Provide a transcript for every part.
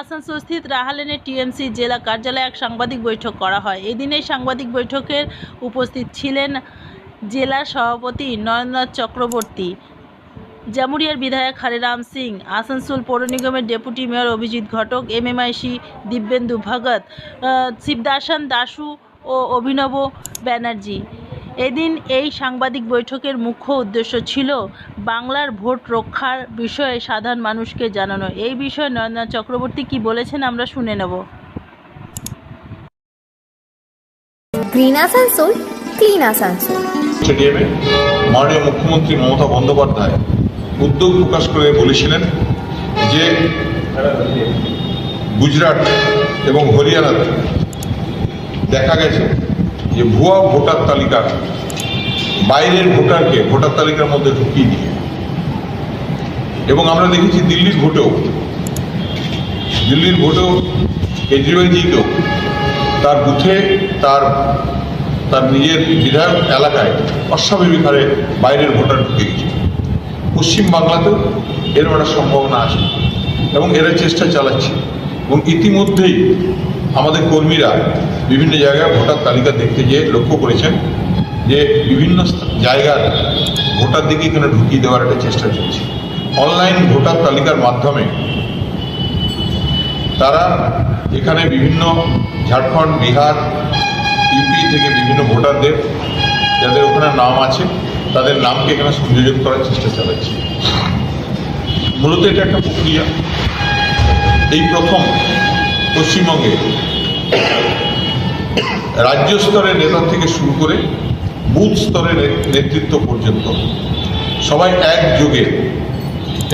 আসানসোল স্থিত রাহালেনের টিএমসি জেলা কার্যালয়ে এক সাংবাদিক বৈঠক করা হয়। এদিন এই সাংবাদিক বৈঠকের উপস্থিত ছিলেন জেলা সভাপতি নরেন্দ্রনাথ চক্রবর্তী, জামুরিয়ার বিধায়ক হরিরাম সিং, আসানসোল পৌর নিগমের deputy mayor Abhijit Ghatak, MMIC Dibyendu Bhagat Shibdasan Dasu ও অভিনব ব্যানার্জি। এদিন এই সাংবাদিক বৈঠকের মুখ্য উদ্দেশ্য ছিল বাংলার ভোট রক্ষার বিষয়ে সাধারণ মানুষকে জানানো। এই বিষয়ে নরেন্দ্রনাথ চক্রবর্তী কি বলেছেন আমরা শুনে নেব। Green Asansol clean Asansol. স্টেডিয়ামে মাননীয় মুখ্যমন্ত্রী মমতা বন্দ্যোপাধ্যায় উদ্যোগ প্রকাশ করে বলেছিলেন যে গুজরাট এবং হরিয়ানাতে দেখা গেছে যে ভুয়া ভোটার তালিকা বাইরের ভোটারকে ভোটার তালিকার মধ্যে ঢুকিয়ে দিয়ে। এবং আমরা দেখেছি দিল্লির ভোটেও দিল্লির ভোটেও কেজরিওয়ালজিকেও তার বুথে তার তার নিজের বিধায়ক এলাকায় অস্বাভাবিক হারে বাইরের ভোটার ঢুকে গেছে। পশ্চিম বাংলাতেও এরকম একটা সম্ভাবনা আছে এবং এরা চেষ্টা চালাচ্ছে। এবং ইতিমধ্যেই আমাদের কর্মীরা বিভিন্ন জায়গায় ভোটার তালিকা দেখতে গিয়ে লক্ষ্য করেছেন যে বিভিন্ন জায়গার ভোটার দিকে এখানে ঢুকিয়ে দেওয়ার একটা চেষ্টা চলছে। অনলাইন ভোটার তালিকার মাধ্যমে তারা এখানে বিভিন্ন ঝাড়খণ্ড, বিহার, ইউপি থেকে বিভিন্ন ভোটারদের, যাদের ওখানে নাম আছে, তাদের নামকে এখানে সংযোজন করার চেষ্টা চালাচ্ছে। মূলত এটা একটা প্রক্রিয়া। এই প্রথম পশ্চিমবঙ্গে রাজ্য স্তরের নেতা থেকে শুরু করে বুথ স্তরের নেতৃত্ব পর্যন্ত সবাই একযোগে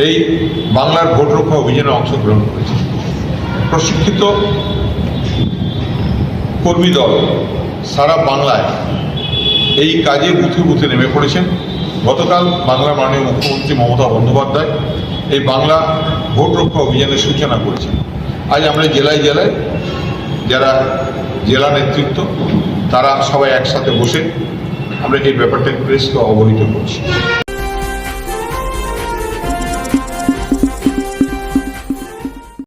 এই বাংলার ভোট রক্ষা অভিযানে অংশগ্রহণ করেছে। প্রশিক্ষিত কর্মী দল সারা বাংলায় এই কাজে বুথে বুথে নেমে পড়েছেন। গতকাল বাংলার মাননীয় মুখ্যমন্ত্রী মমতা বন্দ্যোপাধ্যায় এই বাংলা ভোট রক্ষা অভিযানের সূচনা করেছেন। আজ আমরা জেলায় জেলায় যারা জেলা নেতৃত্ব, তারা সবাই একসাথে বসে আমরা এই ব্যাপারটা প্রেসকে অবহিত করছি।